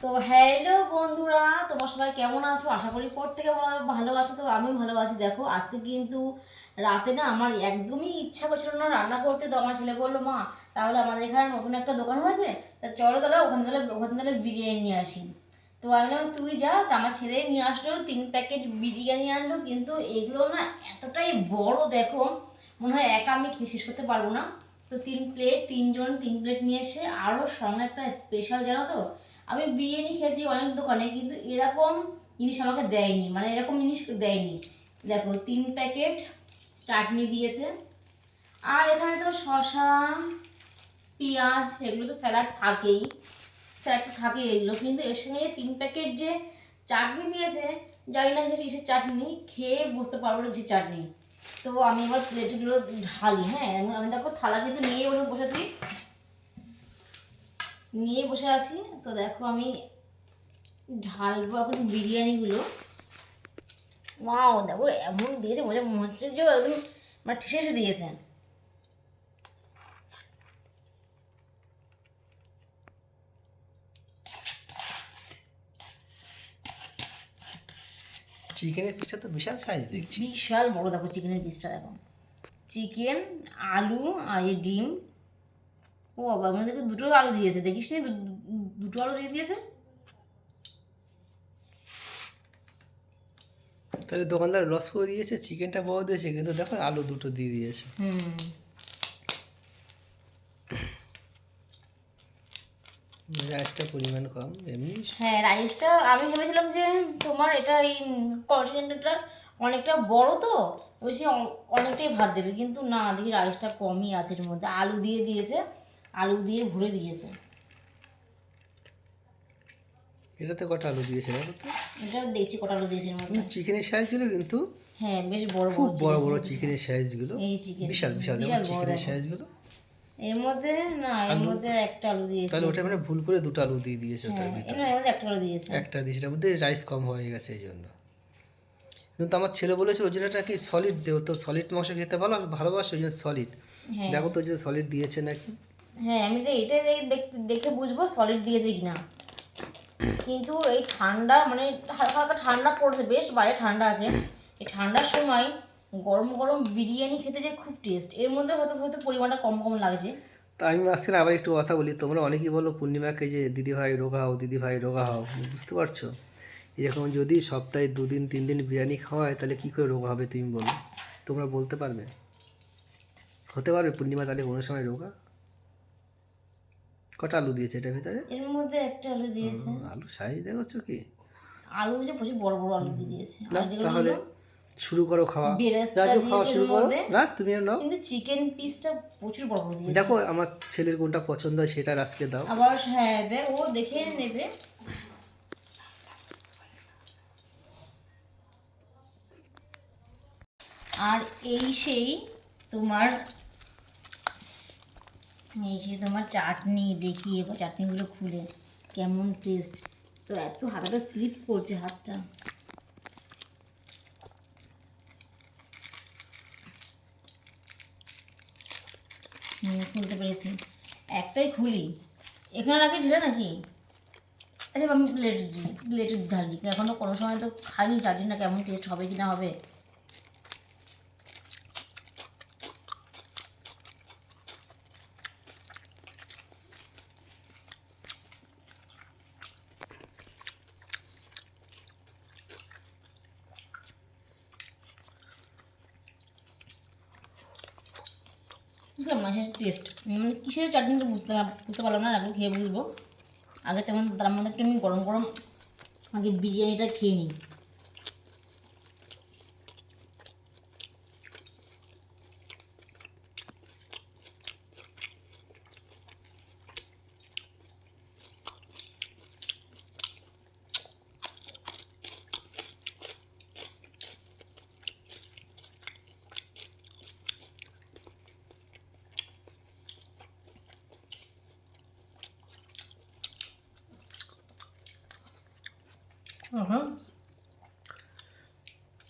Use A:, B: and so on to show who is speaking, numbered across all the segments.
A: তো হ্যালো বন্ধুরা, তোমরা সবাই কেমন আছো? আশা করি প্রত্যেকে ভালো- ভালো আছো তো, আমিও ভালো আছি। দেখো, আজকে কিন্তু রাতে না আমার একদমই ইচ্ছা করছিল না রান্না করতে, তো আমার ছেলে বলল, মা, তাহলে আমাদের এখানে নতুন একটা দোকান হয়েছে, তা চলো তাহলে ওখান থেকে ওখান থেকে বিরিয়ানি নিয়ে আসি। তো আমি বললাম, তুই যা, তা আমার ছেলে নিয়ে আসলো, তিন প্যাকেট বিরিয়ানি আনলো, কিন্তু এগুলো না এতটাই বড়, দেখো, মনে হয় একা আমি শেষ করতে পারব না। তো তিন প্লেট, তিনজন তিন প্লেট নিয়ে এসে আরও সঙ্গে একটা স্পেশাল জানো তো আমি বিরিয়ানি খেয়েছি অনেক দোকানে, কিন্তু এরকম জিনিস আমাকে দেয়নি মানে এরকম জিনিস দেয়নি। দেখো, তিন প্যাকেট চাটনি দিয়েছে, আর এখানে তো শশা পেঁয়াজ, এগুলো তো স্যালাড থাকেই, স্যালাড তো থাকেই এগুলো, কিন্তু এর সঙ্গে তিন প্যাকেট যে চাটনি দিয়েছে, জানি না কিছু কিসের চাটনি, খেয়ে বুঝতে পারব না কিসের চাটনি। তো আমি এবার প্লেটগুলো ঢালি হ্যাঁ আমি দেখো থালা কিন্তু নিয়ে বসে বসেছি নিয়ে বসে আছি। তো দেখো আমি ঢালবো এখন বিরিয়ানিগুলো। ওয়াও দেখো এমন দিয়েছে মজা মনে হচ্ছে যে একদম মানে ঠেসে ঠেসে দিয়েছে।
B: চিকেনের পিসটা তো বিশাল সাইজ দেখছি।
A: বিশাল বড় দেখো চিকেনের পিসটা দেখো। চিকেন আলু আর ডিম। ও বাবা আমাদেরকে দুটো আলু দিয়েছে দেখিস নি? দুটো আলু দিয়ে দিয়েছে।
B: তাহলে দোকানদার লস করে দিয়েছে চিকেনটা বড় দিয়েছে কিন্তু দেখো আলু দুটো দিয়ে দিয়েছে।
A: হুম।
B: রাইসটা পরিমাণ কম এমনি?
A: হ্যাঁ রাইসটা আমি ভেবেছিলাম যে তোমার এটা এই কন্টিনেন্টালটা অনেকটা বড় তো বেশি অনেকটাই ভাত দেবে কিন্তু না দেখি রাইসটা কমই আছে এর মধ্যে। আলু দিয়ে দিয়েছে। আলু দিয়ে ভরে দিয়েছে।
B: এটাতে কটা আলু দিয়েছে দেখো তো?
A: এটা দেখছি কটা আলু দিয়েছে এর মধ্যে।
B: চিকেনের সাইজগুলো কিন্তু
A: হ্যাঁ বেশ বড়
B: খুব
A: বড়
B: বড় বড় চিকেনের সাইজগুলো।
A: এই চিকেন।
B: বিশাল বিশাল
A: বড়
B: চিকেনের। সাইজগুলো।
A: এর মধ্যে না এর মধ্যে একটা আলু দিয়েছে।
B: তাহলে ওটা মানে ভুল করে দুটো আলু দিয়ে দিয়েছে ওটার
A: হ্যাঁ
B: ভিতরে।
A: এর এর মধ্যে একটা আলু দিয়েছে।
B: একটা দিয়েছে এটার মধ্যে রাইস কম হয়ে গেছে এই জন্য। কিন্তু আমার ছেলে বলেছে ওই জন্য এটা কি সলিড দেও? তো সলিড মাংস খেতে ভালো আমি ভালোবাসি ওই জন্য সলিড
A: হ্যাঁ।
B: দেখো তো যে সলিড দিয়েছে নাকি?
A: হ্যাঁ আমি তো এটাই দেখ- দেখ- বুঝব সলিড দিয়েছে কিনা। কিন্তু এই ঠান্ডা মানে হালকা হালকা ঠান্ডা পড়ছে, বেশ বাইরে ঠান্ডা আছে। এই ঠান্ডার সময় গরম গরম বিরিয়ানি খেতে যে খুব টেস্ট এর মধ্যে হয়তো হয়তো পরিমাণটা কম কম লাগছে।
B: তো আমি আজকে আবার একটু কথা বলি, তোমরা অনেকেই বলো পূর্ণিমাকে যে, দিদি ভাই, রোগা হও, দিদি ভাই, রোগা হও বুঝতে পারছ? এরকম যদি সপ্তাহে দুদিন তিন দিন বিরিয়ানি খাওয়ায় তাহলে কী করে রোগা হবে তুমি বলো? তোমরা বলতে পারবে? হতে পারবে পূর্ণিমা তাহলে কোনো সময় রোগা? কটা আলু দিয়েছে এটার ভিতরে?
A: এর মধ্যে একটা আলু দিয়েছে।
B: আলু সাইজ দেখছ কি?
A: আলু দিয়েছে প্রচুর বড় বড় আলু দিয়ে দিয়েছে।
B: তাহলে শুরু করো খাওয়া। রাজু খাওয়া শুরু করো। রাজ তুমি নাও।
A: কিন্তু চিকেন পিসটা প্রচুর বড় বড় দিয়েছে।
B: দেখো আমার ছেলের কোনটা পছন্দ হয় সেটা আজকে দাও।
A: আবার হ্যাঁ দেখ ও দেখে নেবে। আর এই সেই তোমার এই সেই তোমার চাটনি, দেখি এবার চাটনিগুলো খুলে, কেমন টেস্ট তো এত হাতটা স্লিপ করছে হাতটা। খুলতে পেরেছি। একটাই খুলি। এখানে রাখি ঢেলে নাকি? আচ্ছা আমি প্লেট প্লেটে ঢালি। এখনও কোনো সময় তো খাইনি জানি না কেমন টেস্ট হবে কি না হবে। বুঝলাম না, সেটা টেস্ট মানে কিসের চাটনি তো বুঝতে বুঝতে পারলাম না এখন খেয়ে বুঝব। আগে তেমন তার মধ্যে একটু আমি গরম গরম আগে বিরিয়ানিটা খেয়ে নিই। হুম।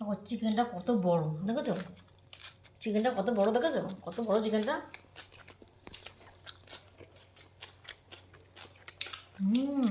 A: দেখো চিকেনটা কত বড় দেখেছ? চিকেনটা কত বড় দেখেছ? কত বড় চিকেনটা হুম।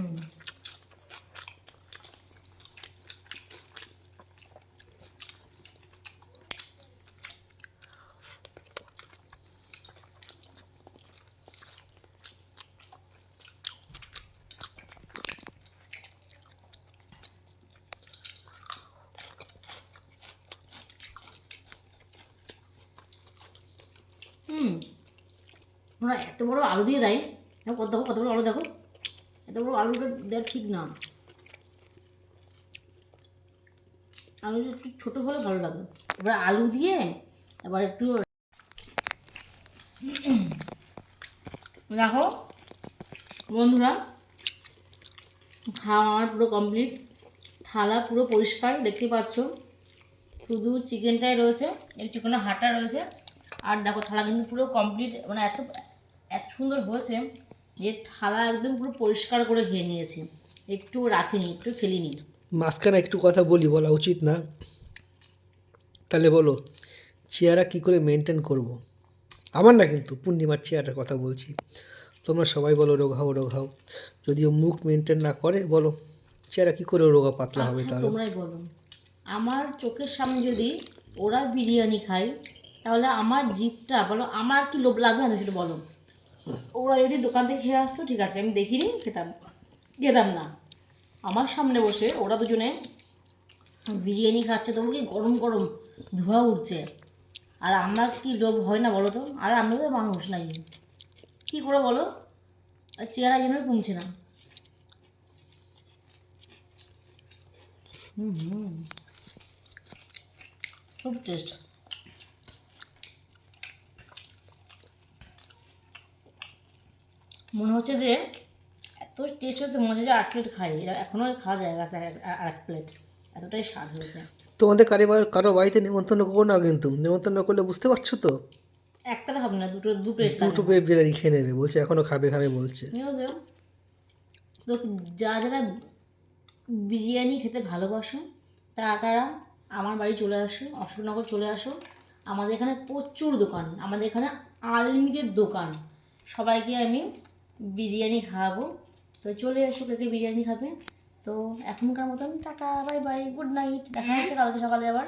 A: ওরা এত বড় আলু দিয়ে দেয় দেখো কত দেখো, কত বড় আলু দেখো। এত বড় আলুটা দেওয়া ঠিক না। আলু একটু ছোটো হলে ভালো লাগে। এবার আলু দিয়ে এবার একটু দেখো, বন্ধুরা, খাওয়া আমার পুরো কমপ্লিট থালা পুরো পরিষ্কার, দেখতে পাচ্ছ। শুধু চিকেনটাই রয়েছে, একটুখানি হাঁটা রয়েছে। আর দেখো, থালা কিন্তু পুরো কমপ্লিট মানে এত সুন্দর হয়েছে। যে থালা একদম পুরো পরিষ্কার করে খেয়ে নিয়েছি। একটু রাখিনি একটু ফেলিনি।
B: মাঝখানে একটু কথা বলি বলা উচিত না। তাহলে বলো চেহারা কি করে মেনটেন করব। আমার না কিন্তু পূর্ণিমার চেহারার কথা বলছি। তোমরা সবাই বলো রোগাও রোগাও যদিও মুখ মেনটেন না করে বলো চেহারা কি করে রোগা পাতলা হবে
A: আচ্ছা
B: তাহলে?
A: তোমরাই বলো। আমার চোখের সামনে যদি ওরা বিরিয়ানি খায় তাহলে আমার জিপটা বলো আমার কি লোভ লাগবে না সেটা বলো। ওরা যদি দোকান থেকে খেয়ে আসতো, ঠিক আছে, আমি দেখিনি, খেতাম। খেতাম না। আমার সামনে বসে ওরা দুজনে বিরিয়ানি খাচ্ছে, তবু কি গরম গরম ধোয়া উঠছে আর আমার কি লোভ হয় না বলো তো? আর আমি তো মানুষ নাই। কী করে বলো? চেহারা যেন কমছে না। হুম হুম। খুব টেস্ট মনে হচ্ছে যে এত টেস্ট হচ্ছে মনে হচ্ছে যে আট প্লেট খাই এটা এখনও খাওয়া যায় গেছে এক প্লেট এতটাই স্বাদ হয়েছে।
B: তোমাদের কারও কারও বাড়িতে নিমন্ত্রণ করো না কিন্তু। নিমন্ত্রণ করলে বুঝতে পারছ তো?
A: একটা তো হবে না দুটো দু প্লেট
B: দুটো পেয়ে বিরিয়ানি খেয়ে নেবে বলছে এখনও খাবে খাবে বলছে।
A: তো যারা যারা বিরিয়ানি খেতে ভালোবাসো তারা তারা আমার বাড়ি চলে আসো অশোকনগর চলে আসো। আমাদের এখানে প্রচুর দোকান আমাদের এখানে আনলিমিটেড দোকান। সবাইকে আমি বিরিয়ানি খাওয়াবো। তো চলে এসো কে বিরিয়ানি খাবে। তো এখনকার মতন tata bye bye good night. দেখা হচ্ছে কালকে সকালে আবার।